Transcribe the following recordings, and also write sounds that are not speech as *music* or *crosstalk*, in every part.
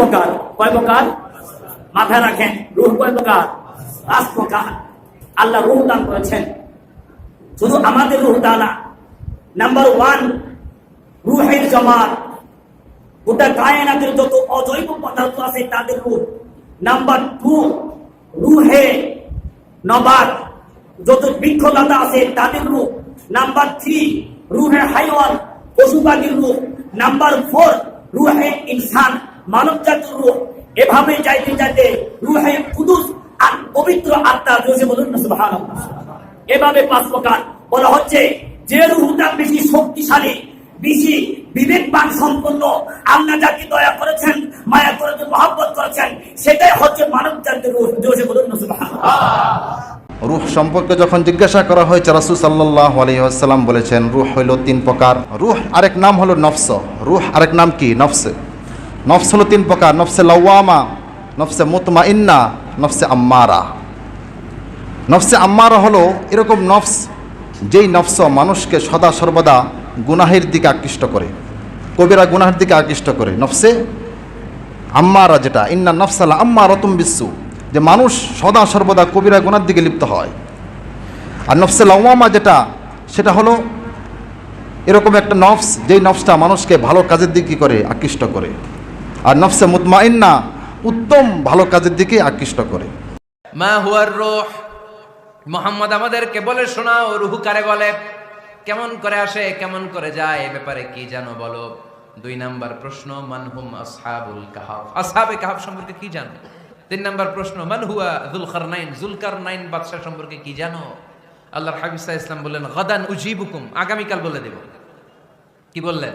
প্রকার কয় প্রকার? মাথায় রাখেন, রুহ কয় প্রকার? পাঁচ প্রকার আল্লাহ রুহ দান করেছেন। শুধু আমাদের রুহ দানা নাম্বার ওয়ান রুহের জমাত। গোটা কায়নাতের যত অজৈব পদার্থ আছে, তাদের রূপ নাম্বার টু রুহে নবাদ যত বৃক্ষলতা আছে, তাদের রূপ নাম্বার থ্রি রুহে হাইওয়ান পশু পাখির রূপ নাম্বার ফোর রুহে ইনসান। মানব জাতির রূপ। এভাবে যাইতে যাইতে রুহে কুদুস আর পবিত্র আত্মা রয়েছে বলুন এভাবে পাঁচ প্রকার। বলা হচ্ছে, যে রুহটা বেশি শক্তিশালী, বেশি বিবেকবান সম্পন্ন, আল্লাহ যাকে দয়া করেছেন, মায়া করেছেন, মহাব্বত করেছেন, সেটাই হচ্ছে মানব জাতির জোরে বলুন রুহ সম্পর্কে যখন জিজ্ঞাসা করা হয়েছে, রাসুল সাল্লাহ আলহিহাসাল্লাম বলেছেন, রুহ হইল তিন প্রকার। রুহ আরেক নাম হলো নফস। রুহ আরেক নাম কি? নফসে। নফস হলো তিন প্রকার, নফসে লাওয়ামা, নফসে মুতমা ইন্না নফসে আম্মারা। নফসে আম্মারা হলো এরকম নফস যেই নফস মানুষকে সদা সর্বদা গুনাহের দিকে আকৃষ্ট করে, কবিরা গুনাহের দিকে আকৃষ্ট করে। নফসে আম্মারা যেটা, ইন্না নফসালা আম্মা রতম বিশ্বু যে মানুষ সদা সর্বদা কবিরা গুনার দিকে লিপ্ত হয়। আর নফসে লাওয়ামা যেটা, সেটা হলো এরকম একটা নফস যেই নফসটা মানুষকে ভালো কাজের দিকে করে, আকৃষ্ট করে। আর নফসে মুতমাইন্না উত্তম ভালো কাজের দিকে আকৃষ্ট করে। মা হুয়ার রুহ। মোহাম্মদ আমাদেরকে বলে শোনাও, রুহু কারে বলে? কেমন করে আসে, কেমন করে যায়, এ ব্যাপারে কি জানো বলো? দুই নাম্বার প্রশ্ন মানহুম আসহাবুল কাহাফ আসহাবে কাহাফ সম্পর্কে কি জানো? তিন নাম্বার প্রশ্ন, মান হুয়া জুলকার নাইন জুলকার নাইন বাদশাহ সম্পর্কে কি জানো? আল্লাহর হাবিসা ইসলাম বললেন, গদান উজিবুকুম। আগামীকাল বলে দেব। কি বললেন?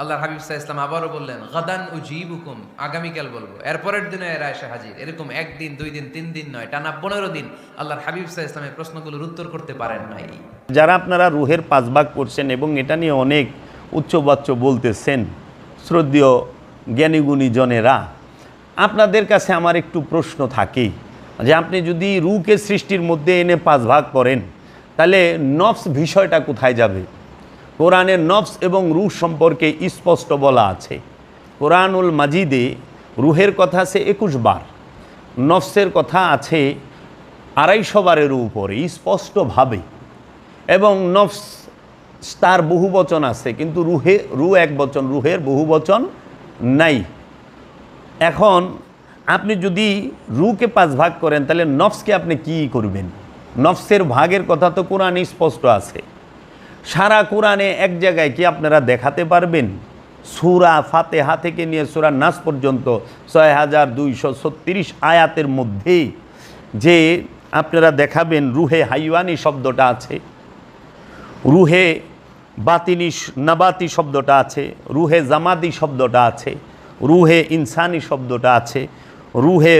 আল্লাহর হাবিব সাহা ইসলাম আবারও বললেন, গদান উজিবুকুম আগামীকাল বলব। এরপরের দিনে এরা এসে হাজির। এরকম একদিন, দুই দিন, তিন দিন নয়, টানা পনেরো দিন আল্লাহর হাবিব সাহা ইসলামের প্রশ্নগুলোর উত্তর করতে পারেন নাই। যারা আপনারা রুহের পাঁচ ভাগ করছেন এবং এটা নিয়ে অনেক উচ্চবাচ্য বলতেছেন, শ্রদ্ধীয় জ্ঞানীগুণী জনেরা আপনাদের কাছে আমার একটু প্রশ্ন থাকে যে আপনি যদি রুকে সৃষ্টির মধ্যে এনে পাঁচ ভাগ করেন তাহলে নফস বিষয়টা কোথায় যাবে? কোরআনের নফস এবং রুহ সম্পর্কে স্পষ্ট বলা আছে। কোরআনুল মাজিদে রুহের কথা আছে একুশ বার। নফসের কথা আছে আড়াইশো বারের উপরে, স্পষ্টভাবে। এবং নফস তার বহু বচন আছে, কিন্তু রুহে রু এক বচন, রুহের বহু বচন নাই। এখন আপনি যদি রুকে পাঁচ ভাগ করেন, তাহলে নফসকে আপনি কি করবেন? নফসের ভাগের কথা তো কোরআনে স্পষ্ট আছে। সারা কোরআনে এক জায়গায় কি আপনারা দেখাতে পারবেন? সুরা ফাতেহা থেকে নিয়ে সুরা নাস পর্যন্ত ছয় হাজার দুইশো ছত্রিশ আয়াতের মধ্যে যে আপনারা দেখাবেন রুহে হাইওয়ানি শব্দটা আছে, রুহে বাতিনি নাবাতি শব্দটা আছে, রুহে জামাদি শব্দটা আছে, রুহে ইনসানি শব্দটা আছে, রুহে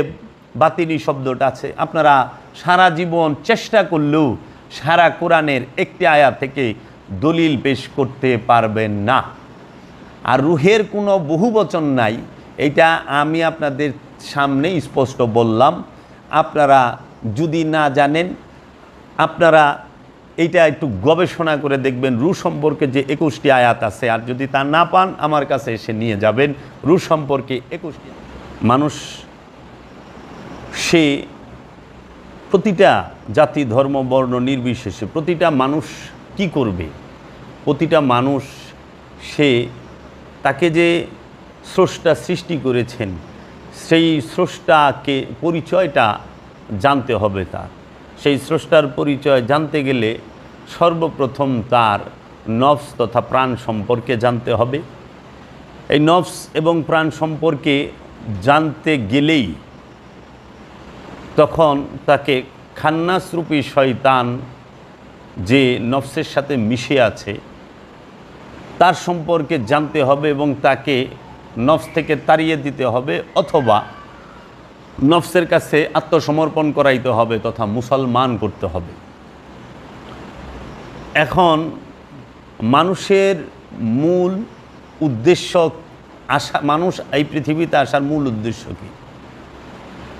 বাতিনি শব্দটা আছে। আপনারা সারা জীবন চেষ্টা করলেও সারা কোরআনের একটি আয়া থেকে দলিল পেশ করতে পারবেন না। আর রুহের কোনো বহুবচন নাই, এটা আমি আপনাদের সামনে স্পষ্ট বললাম। আপনারা যদি না জানেন, আপনারা এটা একটু গবেষণা করে দেখবেন রু সম্পর্কে যে একুশটি আয়াত আছে, আর যদি তা না পান, আমার কাছে এসে নিয়ে যাবেন। রু সম্পর্কে একুশটি মানুষ, সে প্রতিটা জাতি, ধর্ম, বর্ণ নির্বিশেষে প্রতিটা মানুষ কি করবে? প্রতিটা মানুষ, সে তাকে যে স্রষ্টা সৃষ্টি করেছেন, সেই স্রষ্টাকে, পরিচয়টা জানতে হবে তার। সেই স্রষ্টার পরিচয় জানতে গেলে সর্বপ্রথম তার নফস তথা প্রাণ সম্পর্কে জানতে হবে। এই নফস এবং প্রাণ সম্পর্কে জানতে গেলেই তখন তাকে খান্নাসরূপী শয়তান যে নফসের সাথে মিশে আছে, তার সম্পর্কে জানতে হবে এবং তাকে নফস থেকে তাড়িয়ে দিতে হবে অথবা নফসের কাছে আত্মসমর্পণ করাইতে হবে তথা মুসলমান করতে হবে। এখন মানুষের মূল উদ্দেশ্য আসা, মানুষ এই পৃথিবীতে আসার মূল উদ্দেশ্য কি?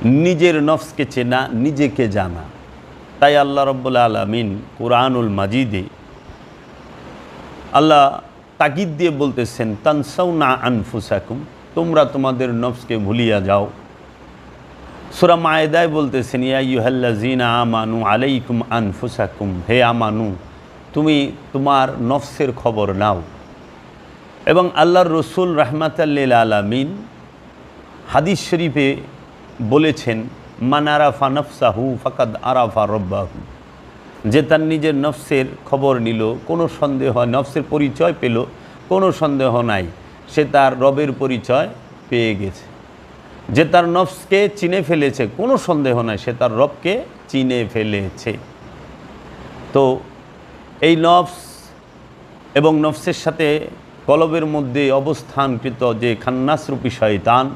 নিজের নফসকে চেনা, নিজেকে জানা। তাই আল্লাহ রব্বুল আলমিন কোরআনুল মাজিদে আল্লাহ তাগিদ দিয়ে বলতেছেন তানসাউ না আনফুসাকুম তোমরা তোমাদের নফসকে ভুলিয়া যাও। সুরা মায়েদায় বলতেছেন, ইয়া ইউহাল্লাজিনা আমানু আলাইকুম আনফুসাকুম হে আমানু, তুমি তোমার নফসের খবর নাও। এবং আল্লাহর রসুল রহমাতাল্লিল আলামিন হাদিস শরীফে বলেছেন মানারাফা নফসাহু ফাকাদ আরাফা রব্বাহু। যে তার নিজের নফসের খবর নিল, কোনো সন্দেহ, নফসের পরিচয় পেল, কোনো সন্দেহ নাই, সে তার রবের পরিচয় পেয়ে গেছে। যে তার নফসকে চিনে ফেলেছে, কোনো সন্দেহ নাই, সে তার রবকে চিনে ফেলেছে। তো এই নফস এবং নফসের সাথে কলবের মধ্যে অবস্থানকৃত যে খান্নাসরূপী শয়তান,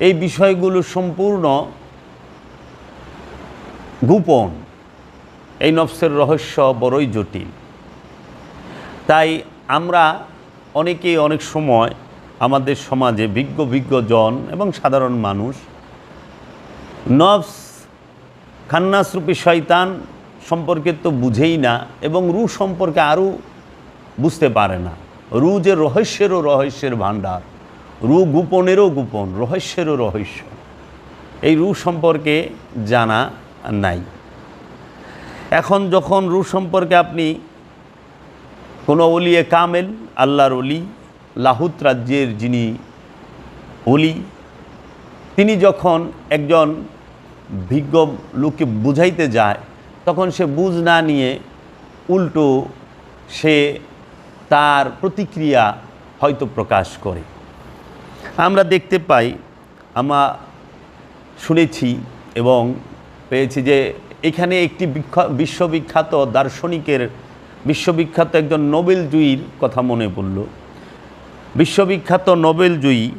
এই বিষয়গুলো সম্পূর্ণ গোপন। এই নফসের রহস্য বড়ই জটিল। তাই আমরা অনেকেই অনেক সময় আমাদের সমাজে বিজ্ঞ বিজ্ঞ জন এবং সাধারণ মানুষ নফস, খান্নাসরূপী শয়তান সম্পর্কে তো বুঝেই না এবং রু সম্পর্কে আরও বুঝতে পারে না। রু যে রহস্যেরও রহস্যের ভাণ্ডার, রু গোপনেরও গোপন, রহস্যেরও রহস্য। এই রু সম্পর্কে জানা নাই। এখন যখন রু সম্পর্কে আপনি কোনো অলিয়ে কামেল, আল্লাহর অলি লাহুত রাজ্যের যিনি অলি, তিনি যখন একজন ভিজ্ঞ লোককে বুঝাইতে যায়, তখন সে বুঝ না নিয়ে উল্টো সে তার প্রতিক্রিয়া হয়তো প্রকাশ করে। আমরা দেখতে পাই, আমরা শুনেছি এবং পেয়েছি যে এখানে একটি বিখ্যা- বিশ্ববিখ্যাত দার্শনিকের, বিশ্ববিখ্যাত একজন নোবেল নোবেলজয়ীর কথা মনে পড়ল। বিশ্ববিখ্যাত নোবেল নোবেলজয়ী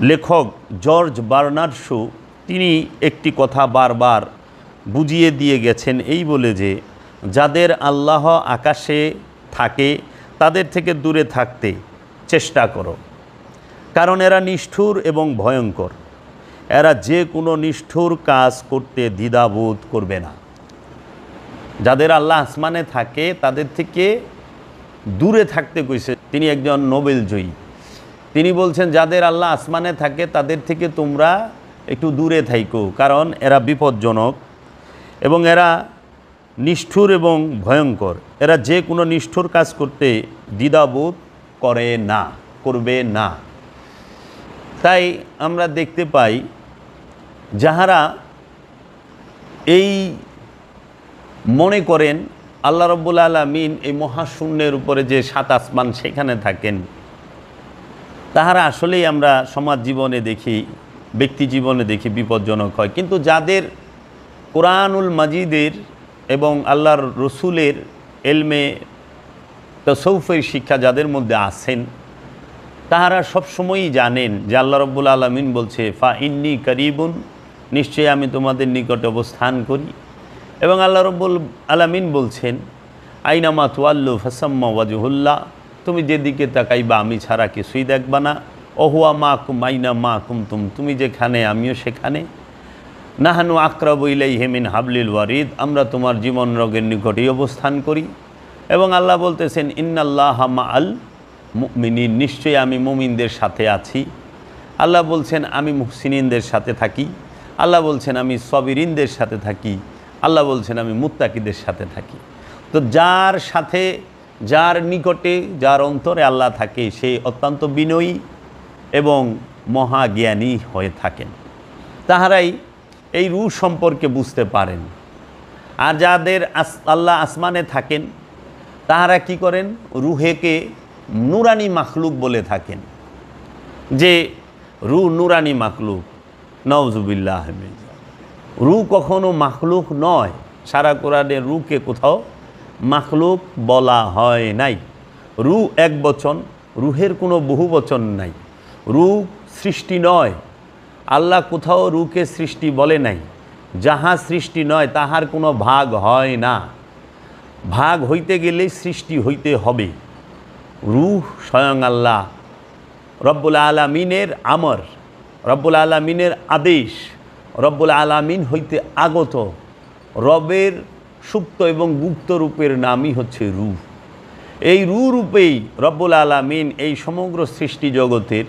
লেখক জর্জ বার্নার্ড শো, তিনি একটি কথা বারবার বুঝিয়ে দিয়ে গেছেন এই বলে যে, যাদের আল্লাহ আকাশে থাকে, তাদের থেকে দূরে থাকতে চেষ্টা করো। কারণ এরা নিষ্ঠুর এবং ভয়ঙ্কর। এরা যে কোনো নিষ্ঠুর কাজ করতে দ্বিধাবোধ করবে না। যাদের আল্লাহ আসমানে থাকে, তাদের থেকে দূরে থাকতে কইছে। তিনি একজন নোবেল জয়ী। তিনি বলছেন, যাদের আল্লাহ আসমানে থাকে, তাদের থেকে তোমরা একটু দূরে থাইকো, কারণ এরা বিপজ্জনক এবং এরা নিষ্ঠুর এবং ভয়ঙ্কর। এরা যে কোনো নিষ্ঠুর কাজ করতে দ্বিধাবোধ করে না, করবে না। তাই আমরা দেখতে পাই যাহারা এই মনে করেন আল্লাহ রব্বুল আলমিন এই মহাশূন্যের উপরে যে সাত আসমান সেখানে থাকেন, তাহারা আসলেই আমরা সমাজ জীবনে দেখি, ব্যক্তি জীবনে দেখি বিপজ্জনক হয়। কিন্তু যাদের কোরআনুল মাজিদের এবং আল্লাহর রসুলের এলমে তসৌফের শিক্ষা যাদের মধ্যে আছেন, তাহারা সবসময়ই জানেন যে আল্লাহ রব্বুল আলমিন বলছে, ফা ইন্নি করিবুন নিশ্চয়ই আমি তোমাদের নিকট অবস্থান করি। এবং আল্লাহ রব্বুল আলামিন বলছেন, আইনামা তুয়াল্লু ফাসাম্মা ওয়াজহুল্লাহ তুমি যেদিকে তাকাইবা আমি ছাড়া কিছুই দেখবা না অহুয়া মা কুম আইনা মা কুম তুম যেখানে আমিও সেখানে নাহানু আকরাবু ইলাই হেমিন হাবলিল ওয়ারিদ আমরা তোমার জীবন রোগের নিকটেই অবস্থান করি এবং আল্লাহ বলতেছেন, ইন্নাল্লাহ মা আল মুমিনিন নিশ্চয়ই আমি মুমিনদের সাথে আছি আল্লাহ বলছেন, আমি মুহসিনিনদের সাথে থাকি আল্লাহ বলছেন, আমি সবিরিনদের সাথে থাকি। আল্লাহ বলছেন, আমি মুত্তাকিদের সাথে থাকি। তো যার সাথে, যার নিকটে, যার অন্তরে আল্লাহ থাকে, সে অত্যন্ত বিনয়ী এবং মহাজ্ঞানী হয়ে থাকেন। তাহারাই এই রু সম্পর্কে বুঝতে পারেন। আর যাদের আস, আল্লাহ আসমানে থাকেন, তাহারা কি করেন? রুহেকে নুরানি মাখলুক বলে থাকেন। যে রু নুরানি মাখলুক নওজুবিল্লাহ রু কখনো মাখলুক নয়, সারা কোরআনে রুকে কোথাও মাখলুক বলা হয় নাই। রু এক বচন, রুহের কোনো বহু বচন নাই। রু সৃষ্টি নয়, আল্লাহ কোথাও রুকে সৃষ্টি বলে নাই। যাহা সৃষ্টি নয়, তাহার কোনো ভাগ হয় না। ভাগ হইতে গেলে সৃষ্টি হইতে হবে। রুহ স্বয়ং আল্লাহ। রব্বুল আলামিনের আমর। রব্বুল আলামিনের আদেশ, রব্বুল আলামিন হইতে আগত। রবের সুপ্ত এবং গুপ্ত রূপের নামই হচ্ছে রূহ। এই রু রূপেই রব্বুল আলামিন এই সমগ্র সৃষ্টি জগতের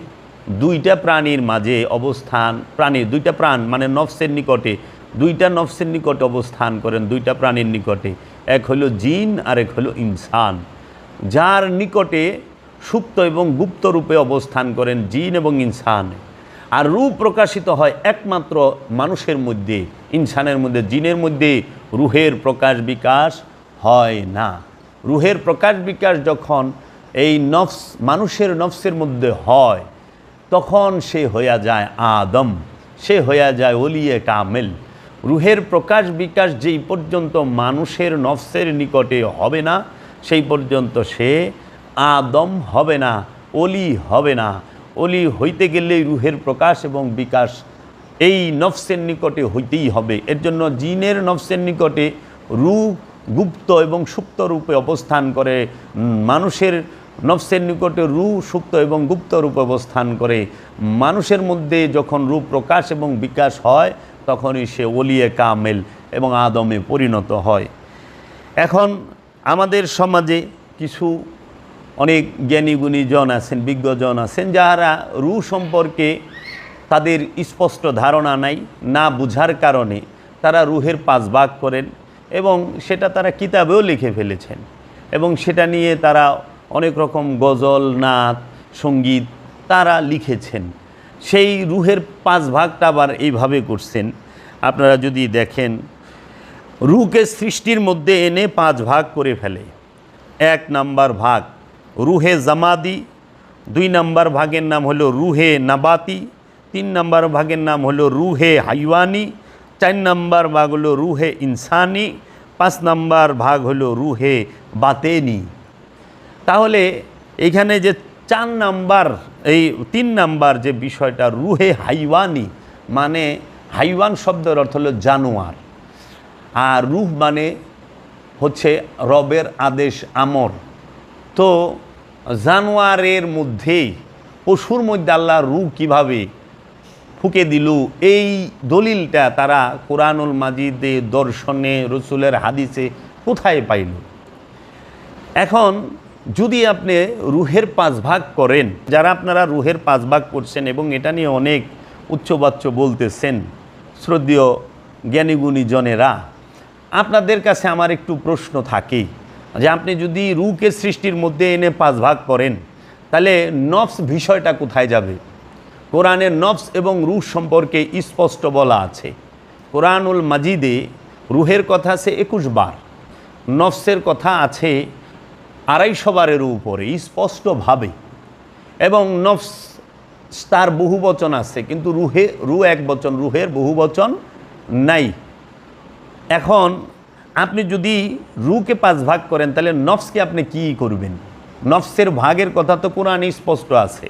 দুইটা প্রাণীর মাঝে অবস্থান প্রাণীর দুইটা প্রাণ মানে নফসের নিকটে, দুইটা নফসের নিকটে অবস্থান করেন দুইটা প্রাণীর নিকটে। এক হলো জিন আর এক হলো ইনসান। যার নিকটে সুপ্ত এবং গুপ্ত রূপে অবস্থান করেন জিন এবং ইনসান। আর রূপ প্রকাশিত হয় একমাত্র মানুষের মধ্যে, ইনসানের মধ্যে, জিনের মধ্যে। রুহের প্রকাশ বিকাশ হয় না। রুহের প্রকাশ বিকাশ যখন এই নফস, মানুষের নফসের মধ্যে হয়, তখন সে হইয়া যায় আদম। সে হইয়া যায় ওলিয়ে কামেল। রুহের প্রকাশ বিকাশ যেই পর্যন্ত মানুষের নফসের নিকটে হবে না, সেই পর্যন্ত সে আদম হবে না অলি হবে না। অলি হইতে গেলে রুহের প্রকাশ এবং বিকাশ এই নফসের নিকটে হইতেই হবে। এর জন্য জিনের নফসের নিকটে রু গুপ্ত এবং সুপ্ত রূপে অবস্থান করে মানুষের নফসের নিকটে রু সুপ্ত এবং গুপ্ত রূপে অবস্থান করে। মানুষের মধ্যে যখন রূপ প্রকাশ এবং বিকাশ হয়, তখনই সে ওলিয়ে কামেল এবং আদমে পরিণত হয়। এখন আমাদের সমাজে কিছু অনেক জ্ঞানী গুণীজন আছেন বিজ্ঞজন আছেন যারা রু সম্পর্কে তাদের স্পষ্ট ধারণা নাই, না বুঝার কারণে তারা রুহের পাঁচ ভাগ করেন এবং সেটা তারা কিতাবেও লিখে ফেলেছেন এবং সেটা নিয়ে তারা অনেক রকম গজল, নাচ, সংগীত তারা লিখেছেন। সেই রুহের পাঁচ ভাগটা আবার এইভাবে করছেন। আপনারা যদি দেখেন রুকে সৃষ্টির মধ্যে এনে পাঁচ ভাগ করে ফেলে। এক নাম্বার ভাগ। রুহে জামাদি, দুই নম্বর ভাগের নাম হলো রুহে নাবাতি, তিন নাম্বার ভাগের নাম হলো রুহে হাইওয়ানি, চার নাম্বার ভাগ হলো রুহে ইনসানি, পাঁচ নাম্বার ভাগ হলো রুহে বাতেনি। তাহলে এখানে যে চার নাম্বার, এই তিন নাম্বার যে বিষয়টা রুহে হাইওয়ানি মানে হাইওয়ান শব্দের অর্থ হলো জানোয়ার। আর রুহ মানে হচ্ছে রবের আদেশ আমর। তো জানোয়ারের মধ্যেই পশুর মধ্যে আল্লাহ রু কীভাবে ফুকে দিল, এই দলিলটা তারা কোরআনুল মাজিদে, দর্শনে, রসুলের হাদিসে কোথায় পাইল? এখন যদি আপনি রুহের পাঁচ ভাগ করেন, যারা আপনারা রুহের পাঁচ ভাগ করছেন এবং এটা নিয়ে অনেক উচ্চবাচ্য বলতেছেন, শ্রদ্ধীয় জ্ঞানীগুণী জনেরা আপনাদের কাছে আমার একটু প্রশ্ন থাকে যে আপনি যদি রুকে সৃষ্টির মধ্যে এনে পাঁচ ভাগ করেন, তাহলে নফস বিষয়টা কোথায় যাবে? কোরআনের নফস এবং রুহ সম্পর্কে স্পষ্ট বলা আছে। কোরআনুল মাজিদে রুহের কথা আছে একুশ বার, নফসের কথা আছে আড়াইশো বারের উপরে স্পষ্টভাবে। এবং নফস তার বহু বচন আছে, কিন্তু রুহে রু এক বচন, রুহের বহু বচন নাই। এখন আপনি যদি রুকে পাঁচ ভাগ করেন, তাহলে নফসকে আপনি কি করবেন? নফসের ভাগের কথা তো কোরআনে স্পষ্ট আছে।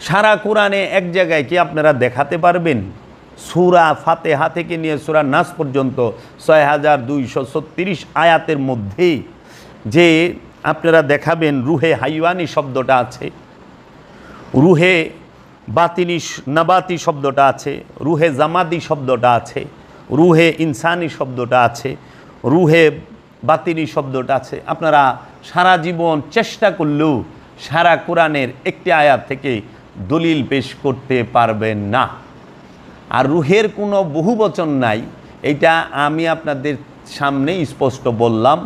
সারা কোরআনে এক জায়গায় কি আপনারা দেখাতে পারবেন? সুরা ফাতেহা থেকে নিয়ে সুরা নাস পর্যন্ত ছয় হাজার দুইশো ছত্রিশ আয়াতের মধ্যে যে আপনারা দেখাবেন রুহে হাইওয়ানি শব্দটা আছে, রুহে বাতিনি নাবাতি শব্দটা আছে, রুহে জামাদি শব্দটা আছে, রুহে ইনসানি শব্দটা আছে রুহে বাতিনি শব্দটা আছে। আপনারা সারা জীবন চেষ্টা করলেও সারা কোরআনের একটি আয়াত থেকে দলিল পেশ করতে পারবেন না। আর রুহের কোনো বহুবচন নাই, এটা আমি আপনাদের সামনে স্পষ্ট বললাম।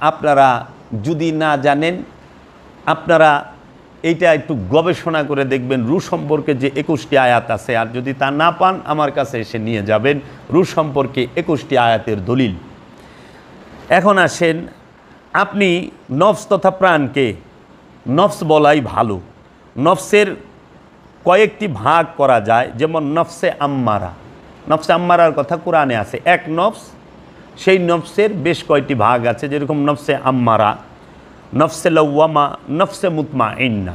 আপনারা যদি না জানেন, আপনারা এইটা একটু গবেষণা করে দেখবেন রু সম্পর্কে যে একুশটি আয়াত আছে। আর যদি তা না পান, আমার কাছে এসে নিয়ে যাবেন। রু সম্পর্কে একুশটি আয়াতের দলিল। এখন আসেন, আপনি নফস তথা প্রাণকে নফস বলাই ভালো। নফসের কয়েকটি ভাগ করা যায়, যেমন নফসে আম্মারা। নফসে আম্মারার কথা কোরআনে আছে। এক নফস, সেই নফসের বেশ কয়েকটি ভাগ আছে, যেরকম নফসে আম্মারা, নফসে লওয়ামা, নফসে মুতমা ইন্না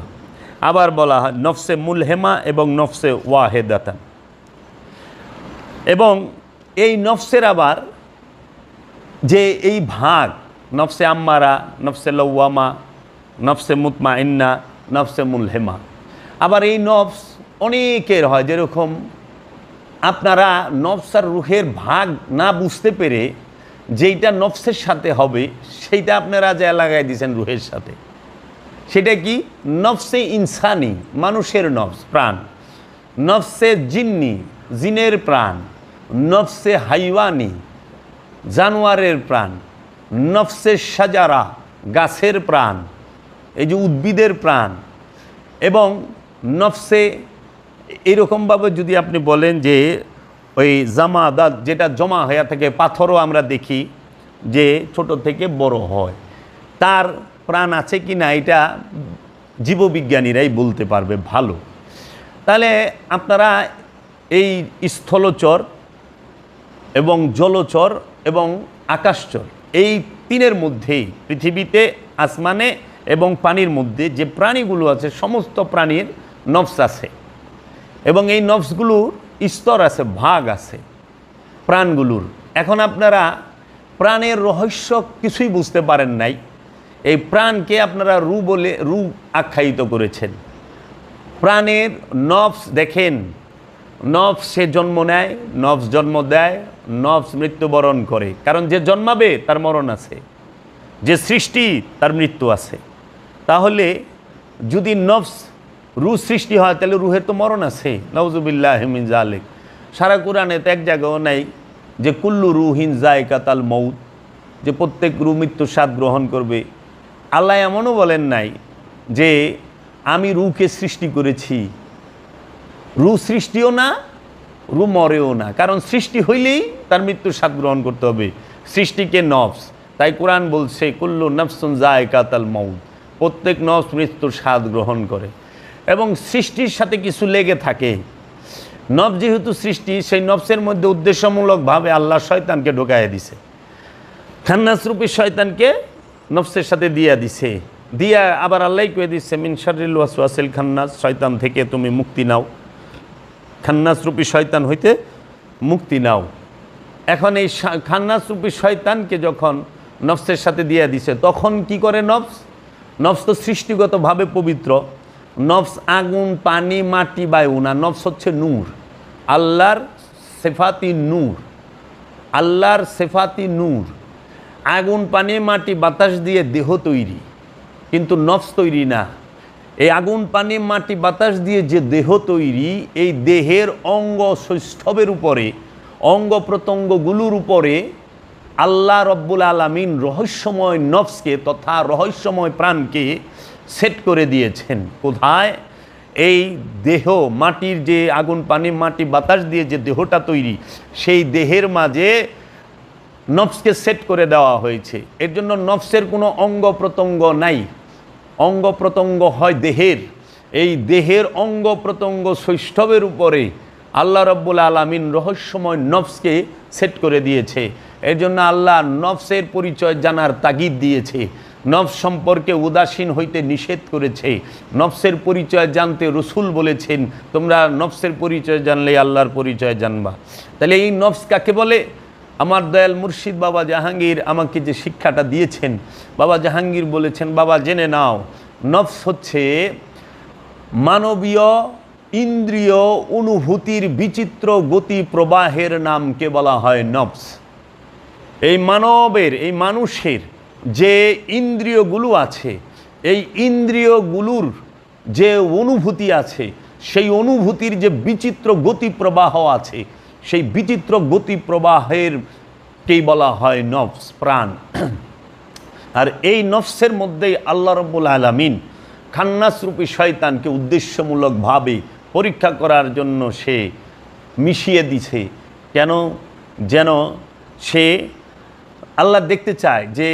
আবার বলা হয় নফসে মুলহেমা এবং নফসে ওয়াহেদাতান। এবং এই নফসের আবার যে এই ভাগ, নফসে আম্মারা, নফসে লওয়ামা, নফসে মুতমা ইন্না নফসে মুলহেমা। আবার এই নফস অনেকের হয়, যেরকম আপনারা নফস আর রুহের ভাগ না বুঝতে পেরে যেইটা নফসের সাথে হবে, সেইটা আপনারা যা লাগাই দিয়েছেন রুহের সাথে। সেটা কি? নফসে ইনসানি, মানুষের নফস, প্রাণ। নফসে জিন্নি, জিনের প্রাণ। নফসে হাইওয়ানি জানোয়ারের প্রাণ নফসে সাজারা, গাছের প্রাণ, এই যে উদ্ভিদের প্রাণ এবং নফসে এরকমভাবে যদি আপনি বলেন যে ওই জামা দাঁত যেটা জমা হয়ে থাকে, পাথরও আমরা দেখি যে ছোট থেকে বড় হয়। তার প্রাণ আছে কি না, এটা জীববিজ্ঞানীরাই বলতে পারবে ভালো। তাহলে আপনারা এই স্থলচর এবং জলচর এবং আকাশচর। এই তিনের মধ্যেই, পৃথিবীতে, আসমানে এবং পানির মধ্যে যে প্রাণীগুলো আছে, সমস্ত প্রাণীর নফস আছে। এবং এই নফসগুলোর স্তর আছে, ভাগ আছে, প্রাণগুলোর। এখন আপনারা প্রাণের রহস্য কিছুই বুঝতে পারেন নাই। এই প্রাণকে আপনারা রু বলে, রু আখ্যায়িত করেছেন। প্রাণের নফস দেখেন। নফস সে জন্ম নেয়, নফস জন্ম দেয়, নফস মৃত্যুবরণ করে। কারণ যে জন্মাবে, তার মরণ আছে। যে সৃষ্টি, তার মৃত্যু আছে। তাহলে যদি নফস রু সৃষ্টি হয়, তাহলে রুহের তো মরণ আছে। নওজুবিল্লাহ হিমিন জালেক সারা কোরআনে তো এক জায়গাও নাই যে, কুল্লু রুহিন জায়কাতাল মৌত যে প্রত্যেক রু মৃত্যুর স্বাদ গ্রহণ করবে। আল্লাহ এমনও বলেন নাই যে, আমি রুকে সৃষ্টি করেছি রু সৃষ্টিও না রু মরেও না। কারণ সৃষ্টি হইলেই তার মৃত্যুর স্বাদ গ্রহণ করতে হবে। সৃষ্টিকে নফস। তাই কোরআন বলছে, কুল্লু নফসুন জায়কাতাল মৌত প্রত্যেক নফস মৃত্যুর স্বাদ গ্রহণ করে। এবং সৃষ্টির সাথে কিছু লেগে থাকে। নফ যেহেতু সৃষ্টি, সেই নফসের মধ্যে উদ্দেশ্যমূলকভাবে আল্লাহ শয়তানকে ঢোকাইয়া দিছে। খান্নাসরূপী শয়তানকে নফসের সাথে দিয়া দিছে। দিয়া আবার আল্লাহ কয়ে দিচ্ছে মিন ওয়াসওয়াসিল খান্নাস। শয়তান থেকে তুমি মুক্তি নাও। খান্নাসরূপী শয়তান হইতে মুক্তি নাও। এখন এই খান্নাসরূপী শয়তানকে যখন নফসের সাথে দিয়ে দিছে, তখন কি করে নফস? নফস তো সৃষ্টিগতভাবে পবিত্র। নফস আগুন, পানি, মাটি, বায়ু না, নফস হচ্ছে নূর। আল্লাহর সেফাতি নূর। আল্লাহর সেফাতি নূর। আগুন, পানি, মাটি, বাতাস দিয়ে দেহ তৈরি। কিন্তু নফস তৈরি না। এই আগুন, পানি, মাটি, বাতাস দিয়ে যে দেহ তৈরি, এই দেহের অঙ্গ সৌষ্ঠবের উপরে, অঙ্গ প্রত্যঙ্গগুলোর উপরে আল্লাহ রব্বুল আলমিন রহস্যময় নফসকে তথা রহস্যময় প্রাণকে সেট করে দিয়েছেন। কোথায়? এই দেহ, মাটির যে আগুন, পানি, মাটি, বাতাস দিয়ে যে দেহটা তৈরি, সেই দেহের মাঝে নফসকে সেট করে দেওয়া হয়েছে। এর জন্য নফসের কোনো অঙ্গ প্রত্যঙ্গ নাই। অঙ্গ প্রত্যঙ্গ হয় দেহের। এই দেহের অঙ্গ প্রত্যঙ্গ শৈষ্ঠবের উপরে আল্লাহ রব্বুল আলমিন রহস্যময় নফসকে সেট করে দিয়েছে। এর জন্য আল্লাহ নফসের পরিচয় জানার তাগিদ দিয়েছে। নফস সম্পর্কে উদাসীন হইতে নিষেধ করেছে। নফসের পরিচয় জানতে রসুল বলেছেন, তোমরা নফসের পরিচয় জানলে আল্লাহর পরিচয় জানবা। তাহলে এই নফস কাকে বলে? আমার দয়াল মুর্শিদ বাবা জাহাঙ্গীর আমাকে যে শিক্ষাটা দিয়েছেন বাবা জাহাঙ্গীর বলেছেন, বাবা, জেনে নাও, নফস হচ্ছে মানবীয় ইন্দ্রিয় অনুভূতির বিচিত্র গতি প্রবাহের নামকে বলা হয় নফস। এই মানবের, এই মানুষের যে ইন্দ্রিয়গুলো আছে, এই ইন্দ্রিয়গুলোর যে অনুভূতি আছে, সেই অনুভূতির যে বিচিত্র গতি প্রবাহ আছে, সেই বিচিত্র গতি প্রবাহের কেই বলা হয় নফস, প্রাণ। আর এই নফসের মধ্যেই আল্লাহ রব্বুল আলমিন খান্নাসরূপী শয়তানকে উদ্দেশ্যমূলকভাবে পরীক্ষা করার জন্য সে মিশিয়ে দিছে। কেন? যেন সে আল্লাহ দেখতে চায় যে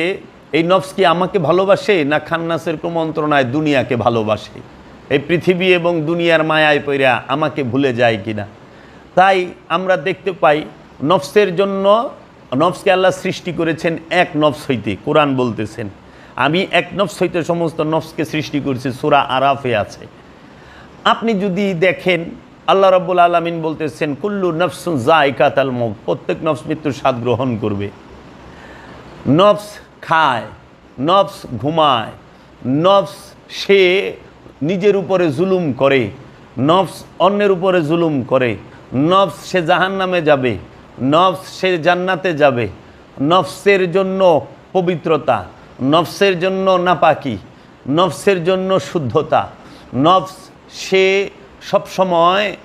এই নফস কি আমাকে ভালোবাসে না খান্নাসের কুমন্ত্রণায় দুনিয়াকে ভালোবাসে? এই পৃথিবী এবং দুনিয়ার মায়ায় পইরা আমাকে ভুলে যায় কিনা? তাই আমরা দেখতে পাই নফসের জন্য নফসকে আল্লাহ সৃষ্টি করেছেন এক নফস হইতে, কোরআন বলতেছেন। আমি এক নফস হইতে সমস্ত নফসকে সৃষ্টি করেছি, সুরা আরাফে আছে। আপনি যদি দেখেন, আল্লাহ রব্বুল আলমিন বলতেছেন, কুল্লু নফসুন জায়কাতাল মৌত প্রত্যেক নফস মৃত্যুর স্বাদ গ্রহণ করবে। নফস খায়, নফস ঘুমায়, নফস সে নিজের উপরে জুলুম করে, নফস অন্যের উপরে জুলুম করে, নফস সে জাহান নামে যাবে। নফস সে জান্নাতে যাবে। নফসের জন্য পবিত্রতা, নফসের জন্য নাপাকি, নফসের জন্য শুদ্ধতা। নফস সে সবসময়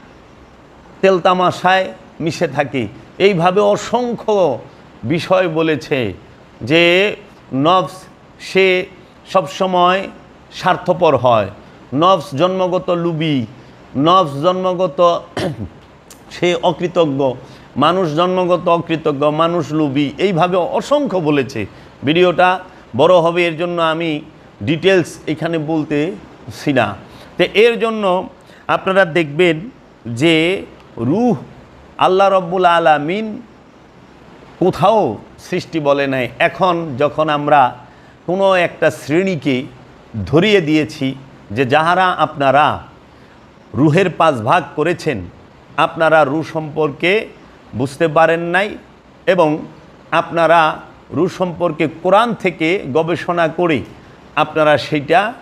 তেলতামাশায় মিশে থাকি। এইভাবে অসংখ্য বিষয় বলেছে যে নফস সে সবসময় স্বার্থপর হয়। নফস জন্মগত লুবি, নফস জন্মগত *clears throat* সে অকৃতজ্ঞ। মানুষ জন্মগত অকৃতজ্ঞ, মানুষ লুবি এইভাবে অসংখ্য বলেছে। ভিডিওটা বড় হবে, এর জন্য আমি ডিটেলস এখানে বলতেছি না। তো এর জন্য আপনারা দেখবেন যে রুহ আল্লাহ রব্বুল আলামিন কোথাও সৃষ্টি বলে নাই। এখন যখন আমরা কোনো একটা শ্রেণীকে ধরিয়ে দিয়েছি যে যাহারা আপনারা রুহের পাঁচ ভাগ করেছেন, আপনারা রু সম্পর্কে বুঝতে পারেন নাই এবং আপনারা রু সম্পর্কে কোরআন থেকে গবেষণা করে আপনারা সেইটা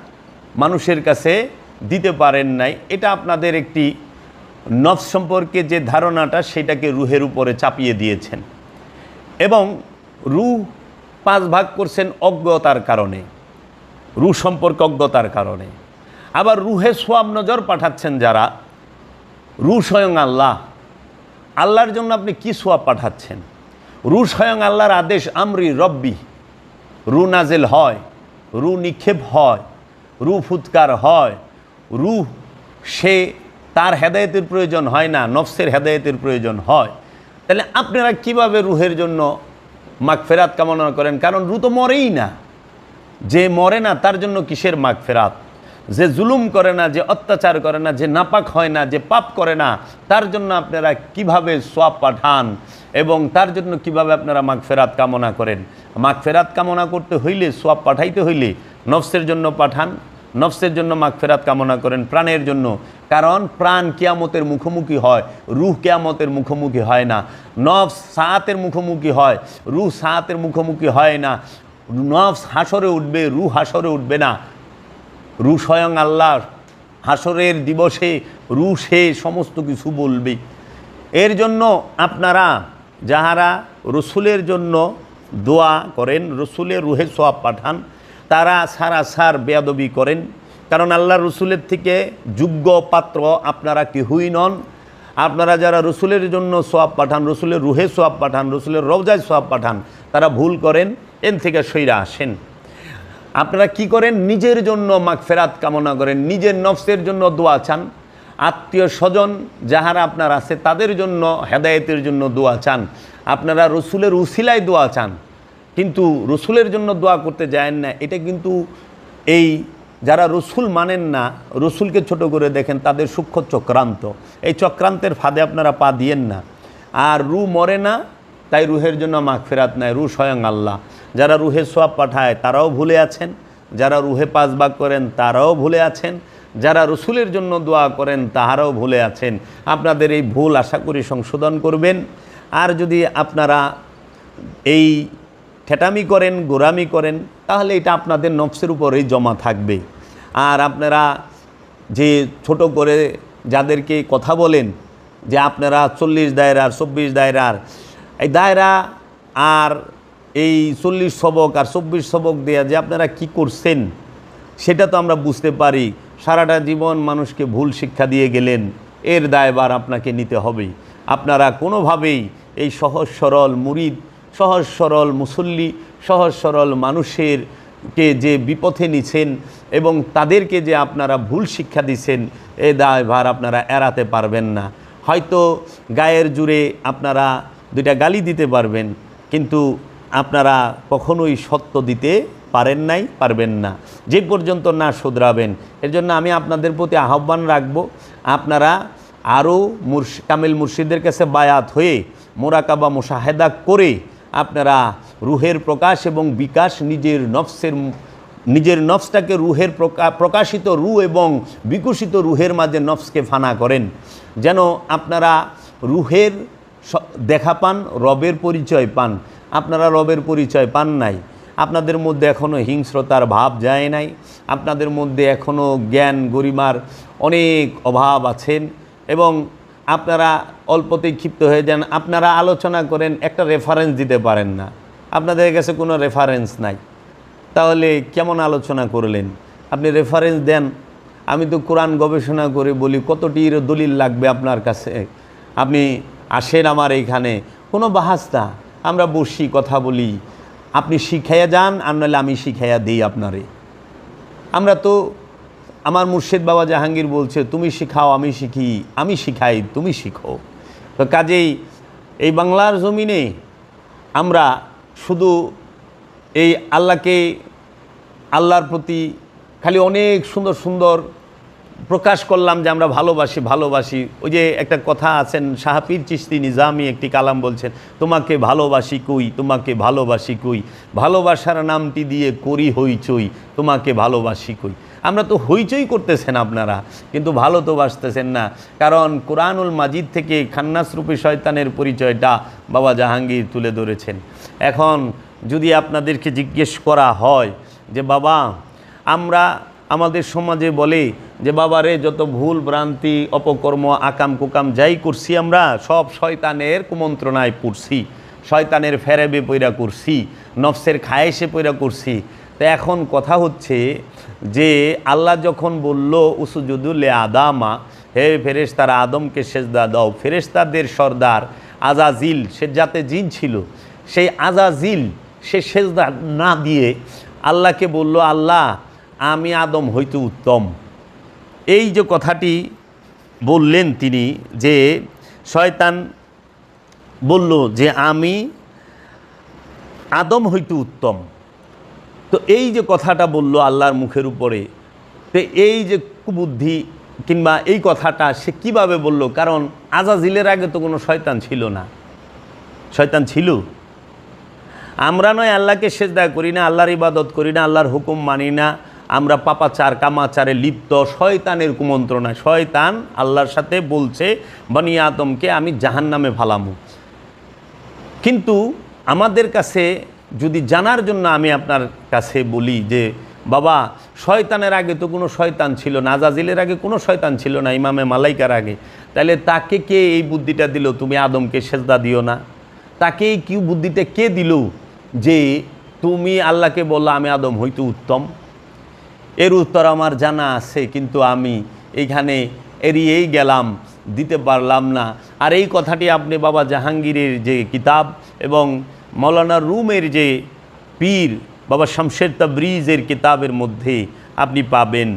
মানুষের কাছে দিতে পারেন নাই। এটা আপনাদের একটি নফ সম্পর্কে যে ধারণাটা সেটাকে রুহের উপরে চাপিয়ে দিয়েছেন। এবং রু পাঁচ ভাগ করছেন অজ্ঞতার কারণে। রু সম্পর্কে অজ্ঞতার কারণে। আবার রুহে সোয়াব নজর পাঠাচ্ছেন যারা। রু স্বয়ং আল্লাহ। আল্লাহর জন্য আপনি কি সোয়াব পাঠাচ্ছেন? রু স্বয়ং আল্লাহর আদেশ, আমরি রব্বি। রু নাজেল হয়, রু নিক্ষেপ হয়, রু ফুৎকার হয়, রু সে তার হেদায়েতের প্রয়োজন হয় না, নফসের হেদায়েতের প্রয়োজন হয়। তাহলে আপনারা কীভাবে রুহের জন্য মাগ ফেরাত কামনা করেন? কারণ রু তো মরেই না। যে মরে না, তার জন্য কিসের মাগফেরাত? যে জুলুম করে না, যে অত্যাচার করে না, যে নাপাক হয় না, যে পাপ করে না, তার জন্য আপনারা কীভাবে সোয়াব পাঠান এবং তার জন্য কীভাবে আপনারা মাঘ ফেরাত কামনা করেন? মাঘ ফেরাত কামনা করতে হইলে সোয়াব পাঠাইতে হইলে নফসের জন্য পাঠান, নফসের জন্য মাঘ ফেরাত কামনা করেন প্রাণের জন্য। কারণ প্রাণ কেয়ামতের মুখোমুখি হয়, রুহ কেয়ামতের মুখোমুখি হয় না। নফস সাতের মুখোমুখি হয়, রুহ সাতের মুখোমুখি হয় না। নফস হাসরে উঠবে, রুহ হাসরে উঠবে না। রু স্বয়ং আল্লাহ হাসরের দিবসে রু সে সমস্ত কিছু বলবে। এর জন্য আপনারা যাহারা রসুলের জন্য দোয়া করেন, রসুলের রুহে সোয়াব পাঠান, তারা সারা সার বেয়াদবি করেন। কারণ আল্লাহ রসুলের থেকে যোগ্য পাত্র আপনারা কেহই নন। আপনারা যারা রসুলের জন্য সোয়াব পাঠান, রসুলের রুহে সোয়াব পাঠান, রসুলের রওজায় সোয়াব পাঠান, তারা ভুল করেন এন থেকে সইরা আসেন। আপনারা কি করেন? নিজের জন্য মাগফেরাত কামনা করেন। নিজের নফসের জন্য দোয়া চান। আত্মীয় স্বজন যাহারা আপনার আছে, তাদের জন্য, হেদায়েতের জন্য দোয়া চান। আপনারা রসুলের উসিলায় দোয়া চান। কিন্তু রসুলের জন্য দোয়া করতে যায় না। এটা কিন্তু এই যারা রসুল মানেন না, রসুলকে ছোট করে দেখেন, তাদের সূক্ষ্ম চক্রান্ত। এই চক্রান্তের ফাঁদে আপনারা পা দিয়েন না। আর রু মরে না, তাই রুহের জন্য মাগফেরাত নাই। রু স্বয়ং আল্লাহ। যারা রুহে সোয়াব পাঠায়, তারাও ভুলে আছেন। যারা রুহে পাঁচ ভাগ করেন, তারাও ভুলে আছেন। যারা রসুলের জন্য দোয়া করেন, তাহারাও ভুলে আছেন। আপনাদের এই ভুল আশা করি সংশোধন করবেন। আর যদি আপনারা এই ঠেটামি করেন, গোরামি করেন, তাহলে এটা আপনাদের নফসের উপরেই জমা থাকবে। আর আপনারা যে ছোট করে যাদেরকে কথা বলেন, যে আপনারা চল্লিশ দায়রার, চব্বিশ দায়রার, এই দায়রা আর এই চল্লিশ সবক আর চব্বিশ সবক দেয়া যে আপনারা কি করছেন, সেটা তো আমরা বুঝতে পারি। সারাটা জীবন মানুষকে ভুল শিক্ষা দিয়ে গেলেন, এর দায়বার আপনাকে নিতে হবে আপনারা কোনোভাবেই এই সহজ সরল মুরিদ, সহজ সরল মুসল্লি, সহজ সরল মানুষের কে যে বিপথে নিছেন এবং তাদেরকে যে আপনারা ভুল শিক্ষা দিছেন, এ দায়ভার আপনারা এড়াতে পারবেন না। হয়তো গায়ের জুড়ে আপনারা দুইটা গালি দিতে পারবেন, কিন্তু আপনারা কখনোই সত্য দিতে পারেন নাই, পারবেন না। যে পর্যন্ত না শুধরাবেন। এর জন্য আমি আপনাদের প্রতি আহ্বান রাখব, আপনারা আরও মুর্শ, কামিল মুর্শিদের কাছে বায়াত হয়ে, মোরাকাবা মুশাহেদা করে, আপনারা রুহের প্রকাশ এবং বিকাশ নিজের নফসের নিজের নফসটাকে রুহের প্রকা- প্রকাশিত রু এবং বিকশিত রুহের মাঝে নফসকে ফানা করেন। যেন আপনারা রুহের দেখা পান, রবের পরিচয় পান। আপনারা রবের পরিচয় পান নাই। আপনাদের মধ্যে এখনও হিংস্রতার ভাব যায় নাই। আপনাদের মধ্যে এখনও জ্ঞান গরিমার অনেক অভাব আছেন এবং আপনারা অল্পতেই ক্ষিপ্ত হয়ে যান। আপনারা আলোচনা করেন, একটা রেফারেন্স দিতে পারেন না। আপনাদের কাছে কোনো রেফারেন্স নাই। তাহলে কেমন আলোচনা করলেন? আপনি রেফারেন্স দেন। আমি তো কোরআন গবেষণা করে বলি, কতটির দলিল লাগবে আপনার কাছে? আপনি আসেন আমার এইখানে। কোনো বাহাস না আমরা বসি, কথা বলি। আপনি শিখাইয়া যান, আর নাহলে আমি শিখাইয়া দিই আপনারে। আমরা তো, আমার মুর্শিদ বাবা জাহাঙ্গীর বলছে, তুমি শিখাও, আমি শিখি, আমি শিখাই, তুমি শিখো। তো কাজেই এই বাংলার জমিনে আমরা শুধু এই আল্লাহকে, আল্লাহর প্রতি খালি অনেক সুন্দর সুন্দর প্রকাশ করলাম যে আমরা ভালোবাসি ভালোবাসি। ওই যে একটা কথা আছেন, শাহাপির চিস্তি নিজামি একটি কালাম বলছেন, তোমাকে ভালোবাসি কই? তোমাকে ভালোবাসি কই? ভালোবাসার নামটি দিয়ে করি হইচই তোমাকে ভালোবাসি কই? আমরা তো হইচই করতেছেন আপনারা, কিন্তু ভালো তো বাসতেছেন না। কারণ কোরআনুল মাজিদ থেকে খান্নাসরূপী শয়তানের পরিচয়টা বাবা জাহাঙ্গীর তুলে ধরেছেন। এখন যদি আপনাদেরকে জিজ্ঞেস করা হয় যে, বাবা, আমরা আমাদের সমাজে বলে যে বাবারে যত ভুল ভ্রান্তি, অপকর্ম, আকাম কুকাম যাই করছি আমরা, সব শয়তানের কুমন্ত্রণায় পড়ছি। শয়তানের ফেরেবে পৈরা করছি, নফসের খায়েসে পৈরা করছি। তো এখন কথা হচ্ছে যে, আল্লাহ যখন বলল উসুজুদুল্লে আদামা হে ফেরেশতারা, আদমকে সেজদা দাও। ফেরেশতাদের সর্দার আজাজিল, সে যাতে জিন ছিল, সেই আজাজিল, সে সেজদা না দিয়ে আল্লাহকে বলল, আল্লাহ, আমি আদম হইতে উত্তম। এই যে কথাটি বললেন তিনি যে শয়তান বলল যে আমি আদম হইতে উত্তম। তো এই যে কথাটা বলল আল্লাহর মুখের উপরে, তো এই যে কুবুদ্ধি কিংবা এই কথাটা সে কীভাবে বলল? কারণ আজাজিলের আগে তো কোনো শয়তান ছিল না। শয়তান ছিল। আমরা নয় আল্লাহকে সেজদা করি না, আল্লাহর ইবাদত করি না, আল্লাহর হুকুম মানি না আমরা পাপাচার, কামাচারে লিপ্ত, শয়তানের কুমন্ত্রণায়। শয়তান আল্লাহর সাথে বলছে, বনি আদমকে আমি জাহান নামে ফালামু। কিন্তু আমাদের কাছে যদি জানার জন্য আমি আপনার কাছে বলি যে, বাবা, শয়তানের আগে তো কোনো শয়তান ছিল না, আজাজিলের আগে কোনো শয়তান ছিল না, ইমামে মালাইকার আগে। তাহলে তাকে কে এই বুদ্ধিটা দিল? তুমি আদমকে সেজদা দিও না। তাকে এই কি বুদ্ধিটা কে দিল? যে, তুমি আল্লাহকে বলল, আমি আদম হইতে উত্তম। এর উত্তর আমার জানা আছে, কিন্তু আমি এইখানে এড়িয়েই গেলাম, দিতে পারলাম না। আর এই কথাটি আপনি বাবা জাহাঙ্গীরের যে কিতাব এবং মৌলানা রুমের যে পীর বাবা শামশের তাবরিজের কিতাবের মধ্যে আপনি পাবেন।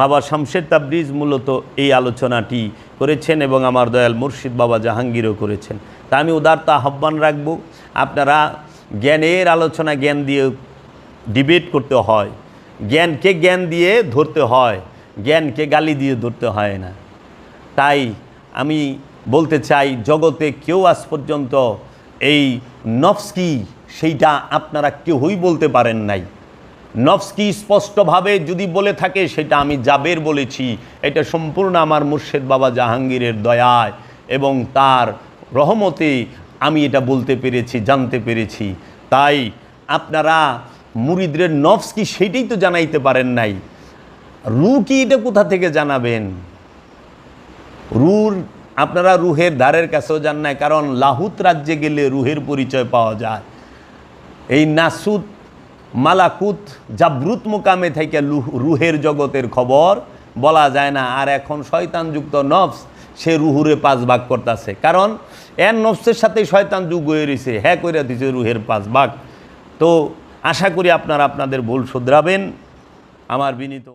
বাবা শামশের তাবরিজ মূলত এই আলোচনাটি করেছেন এবং আমার দয়াল মুর্শিদ বাবা জাহাঙ্গীরও করেছেন। তা আমি উদারতা আহ্বান রাখব, আপনারা জ্ঞানের আলোচনা, জ্ঞান দিয়ে ডিবেট করতে হয়। জ্ঞানকে জ্ঞান দিয়ে ধরতে হয়, জ্ঞানকে গালি দিয়ে ধরতে হয় না। তাই আমি বলতে চাই, জগতে কেউ আজ পর্যন্ত এই নফস কি সেইটা আপনারা কেউই বলতে পারেন নাই। নফস কি স্পষ্টভাবে যদি বলে থাকে, সেটা আমি জাবের বলেছি। এটা সম্পূর্ণ আমার মুর্শেদ বাবা জাহাঙ্গীরের দয়ায় এবং তার রহমতে আমি এটা বলতে পেরেছি, জানতে পেরেছি। তাই আপনারা মুরিদদের নফস কি সেটাই তো জানাইতে পারেন নাই। রু কি এটা কোথা থেকে জানাবেন? রুর, আপনারা রুহের ধারের কাছেও যান না কারণ লাহুত রাজ্যে গেলে রুহের পরিচয় পাওয়া যায়। এই নাসুদ মালাকুত, জাবরুত মোকামে থেকে রুহের জগতের খবর বলা যায় না, আর এখন শয়তানযুক্ত নফস, সে রুহুরে পাঁচ ভাগ করতেছে। কারণ এর নফসের সাথে শয়তান যুগ হয়ে রয়েছে হ্যাঁ করে দিছে রুহের পাঁচ ভাগ তো আশা করি আপনারা আপনাদের ভুল শুধরাবেন। আমার বিনীত